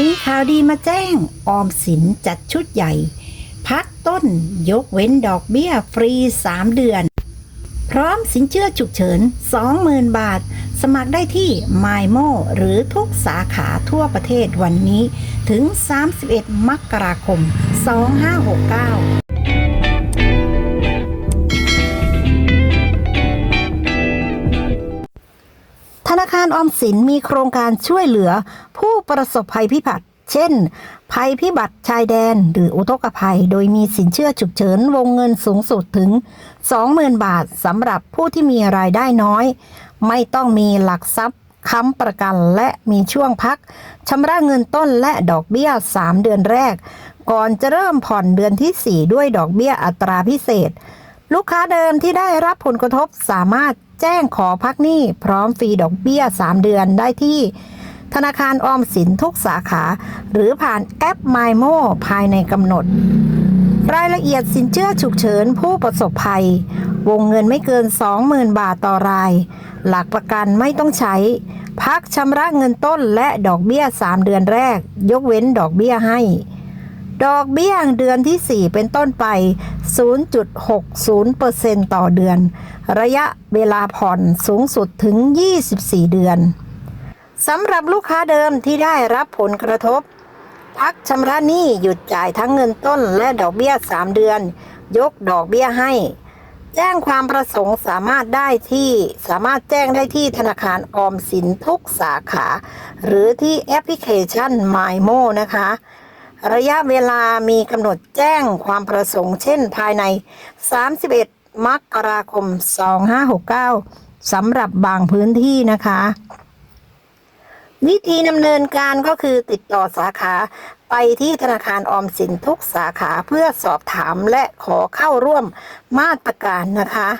มีข่าวดีมาแจ้ง ออมสินจัดชุดใหญ่ พักต้นยกเว้นดอกเบี้ยฟรี 3 เดือน พร้อมสินเชื่อฉุกเฉิน 20,000 บาท สมัครได้ที่ m y m o หรือทุกสาขาทั่วประเทศวันนี้ ถึง 31 มกราคม 2569 นาคารออมสินมีโครงการช่วยเหลือ ผู้ประสบภัยพิบัติ เช่น ภัยพิบัติชายแดน หรืออุทกภัย โดยมีสินเชื่อฉุกเฉินวงเงินสูงสุดถึง 20,000 บาทสำหรับผู้ที่มีรายได้น้อย ไม่ต้องมีหลักทรัพย์ค้ำประกันและมีช่วงพักชำระเงินต้นและดอกเบี้ย 3 เดือนแรก ก่อนจะเริ่มผ่อนเดือนทีสี่4 ด้วยดอกเบี้ยอัตราพิเศษ ลูกค้าเดิมที่ได้รับผลกระทบสามารถ แจ้งขอพักหนี้พร้อมฟรีดอกเบี้ย 3 เดือนได้ที่ ธนาคารออมสินทุกสาขา หรือผ่านแอป m y m o ภายในกำหนด รายละเอียดสินเชื่อฉุกเฉินผู้ประสบภัย วงเงินไม่เกิน 20,000 บาทต่อราย หลักประกันไม่ต้องใช้ พักชำระเงินต้นและดอกเบี้ย 3 เดือนแรก ยกเว้นดอกเบี้ยให้ ดอกเบี้ยเดือนที่ 4 เป็นต้นไป 0.60%ต่อเดือน ระยะเวลาผ่อนสูงสุดถึง 24 เดือนสำหรับลูกค้าเดิมที่ได้รับผลกระทบ พักชำระหนี้หยุดจ่ายทั้งเงินต้นและดอกเบี้ย 3 เดือน ยกดอกเบี้ยให้ แจ้งความประสงค์สามารถได้ที่สามารถแจ้งได้ที่ธนาคารออมสินทุกสาขา หรือที่แอปพลิเคชัน MyMo นะคะ ระยะเวลามีกำหนดแจ้งความประสงค์ เช่น ภายใน 31 มกราคม 2569สำหรับบางพื้นที่นะคะ วิธีดำเนินการก็คือติดต่อสาขาไปที่ธนาคารออมสินทุกสาขาเพื่อสอบถามและขอเข้าร่วมมาตรการนะคะ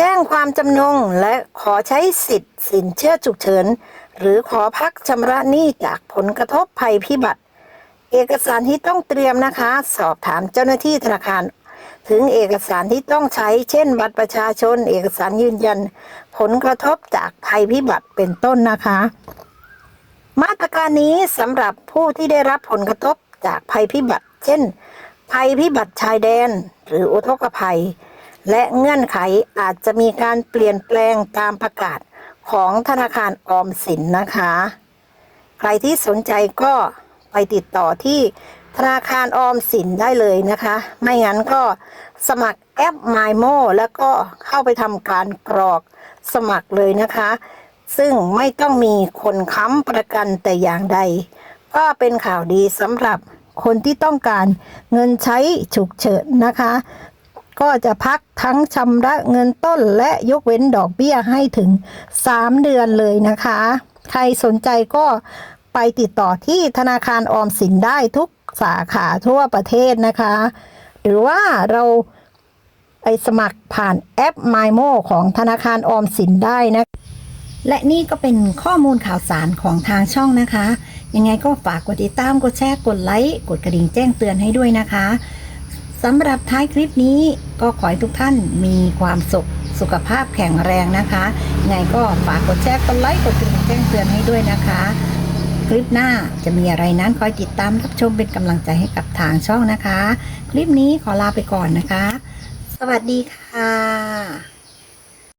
จ้งความจำนงและขอใช้สิทธิ์สินเชื่อฉุกเฉิน หรือขอพักชำระหนี้จากผลกระทบภัยพิบัติ เอกสารที่ต้องเตรียมนะคะ สอบถามเจ้าหน้าที่ธนาคาร ถึงเอกสารที่ต้องใช้ เช่น บัตรประชาชน เอกสารยืนยัน ผลกระทบจากภัยพิบัติเป็นต้นนะคะ มาตรการนี้สำหรับผู้ที่ได้รับผลกระทบจากภัยพิบัติ เช่น ภัยพิบัติชายแดน หรืออุทกภัย และเงื่อนไขอาจจะมีการเปลี่ยนแปลงตามประกาศของธนาคารออมสินนะคะ ใครที่สนใจก็ไปติดต่อที่ธนาคารออมสินได้เลยนะคะ ไม่งั้นก็สมัครแอป MyMo แล้วก็เข้าไปทำการกรอกสมัครเลยนะคะ ซึ่งไม่ต้องมีคนค้ำประกันแต่อย่างใด ก็เป็นข่าวดีสำหรับคนที่ต้องการเงินใช้ฉุกเฉินนะคะ ก็จะพักทั้งชำระเงินต้นและยกเว้นดอกเบี้ยให้ถึง 3 เดือนเลยนะคะ ใครสนใจก็ไปติดต่อที่ธนาคารออมสินได้ทุกสาขาทั่วประเทศนะคะ หรือว่าเราไปสมัครผ่านแอป MyMo ของธนาคารออมสินได้นะ และนี่ก็เป็นข้อมูลข่าวสารของทางช่องนะคะ ยังไงก็ฝากกดติดตาม กดแชร์ กดไลค์ กดกระดิ่งแจ้งเตือนให้ด้วยนะคะ สำหรับท้ายคลิปนี้ก็ขอให้ทุกท่านมีความสุขสุขภาพแข็งแรงนะคะไงก็ฝากกดแชร์กดไลค์กดกระดิ่งแจ้งเตือนให้ด้วยนะคะ คลิปหน้าจะมีอะไรนั้นคอยติดตามรับชมเป็นกำลังใจให้กับทางช่องนะคะ คลิปนี้ขอลาไปก่อนนะคะ สวัสดีค่ะ